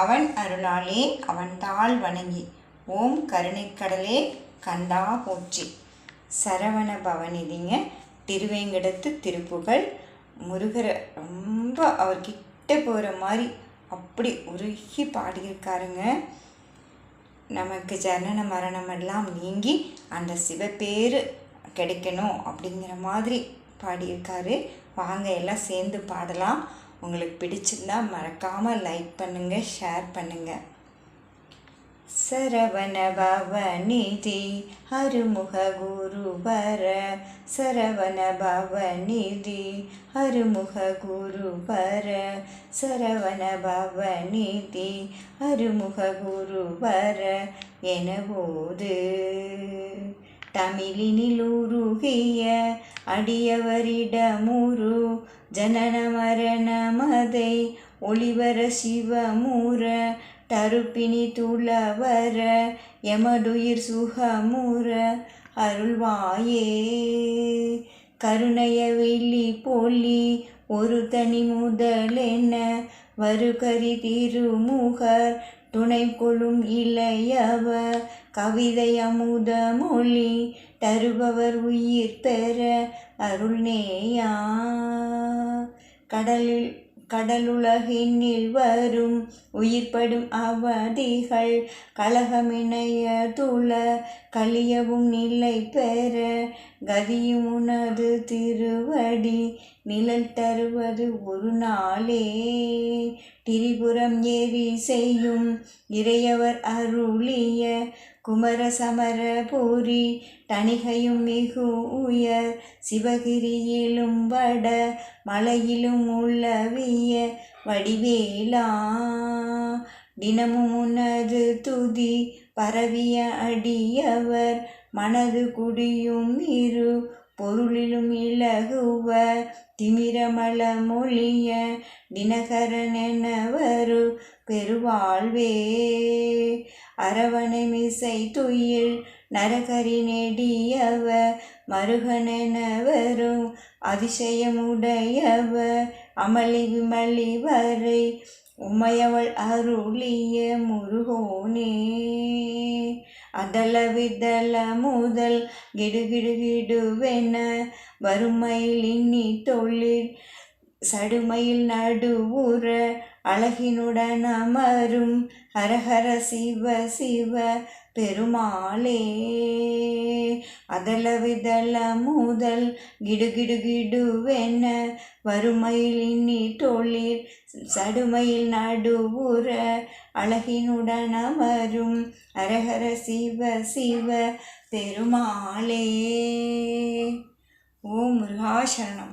அவன் அருளாலே அவன்தாள் வணங்கி ஓம் கருணைக்கடலே கண்டா போற்றி. சரவண பவனிதிங்க திருவேங்கடத்து திருப்புகழ். முருகரை ரொம்ப அவர்கிட்ட போகிற மாதிரி அப்படி உருகி பாடியிருக்காருங்க. நமக்கு ஜனன மரணம் எல்லாம் நீங்கி அந்த சிவப்பேரு கிடைக்கணும் அப்படிங்கிற மாதிரி பாடியிருக்காரு. வாங்க எல்லாம் சேர்ந்து பாடலாம். உங்களுக்கு பிடிச்சிருந்தா மறக்காமல் லைக் பண்ணுங்கள் ஷேர் பண்ணுங்கள் சரவண பவநிதி அருமுக குருபர சரவண பவநிதி அருமுக குருபர சரவண பவநிதி அருமுக குருபர எனபோது தமிழினில் உருகிய அடியவரிடமுரு ஜனன மரணமதை ஒளிவர சிவமுற தருப்பினி துளவர எமடுயிர் சுகமுற அருள்வாயே. கருணைய வெள்ளி பொலி ஒரு தனி முதலென வருகரி திருமுகர் துணை கொள்ளும் இளையவ கவிதை அமுத மொழி தருபவர் உயிர் பெற அருள்நேயா. கடலில் கடலுலகினில் வரும் உயிர்ப்படும் அவதிகள் கலகமிணைய துள கலியவும் நிலை பெற கதியும் உனது திருவடி நிழல் தருவது ஒரு நாளே. திரிபுரம் ஏறி செய்யும் இறையவர் அருளிய குமர சமர பூரி தணிகையும் மிகு உயர் சிவகிரியிலும் வட மலையிலும் உள்ளவிய வடிவேலா. தினமும் உனது துதி பரவிய அடியவர் மனது குடியும் இரு பொருளிலும் இலகுவ திமிரமல மொழிய தினகரனெனவரு பெருவாழ்வே. அரவணை மிசை துயில் நரகரி நெடியவ மருகனெனவரும் அதிசயமுடையவ அமளி விமளி வரை. உமையவள் அருளிய முருகோனே. அதல விதல முதல் கிடுகிடுகிடுவென வறுமையில் இன்னி தொழில் சடுமையில் நடுவுற அழகினுடன் அமரும் ஹரஹர சிவ சிவ பெருமாளே. அதல விதல முதல் கிடுகிடு கிடுவென வறுமையில் இன்னி தொழில் சடுமையில் நடுவுற அழகினுடன் அமரும் ஹரஹர சிவ சிவ பெருமாளே. ஓம் முருகாசரணம்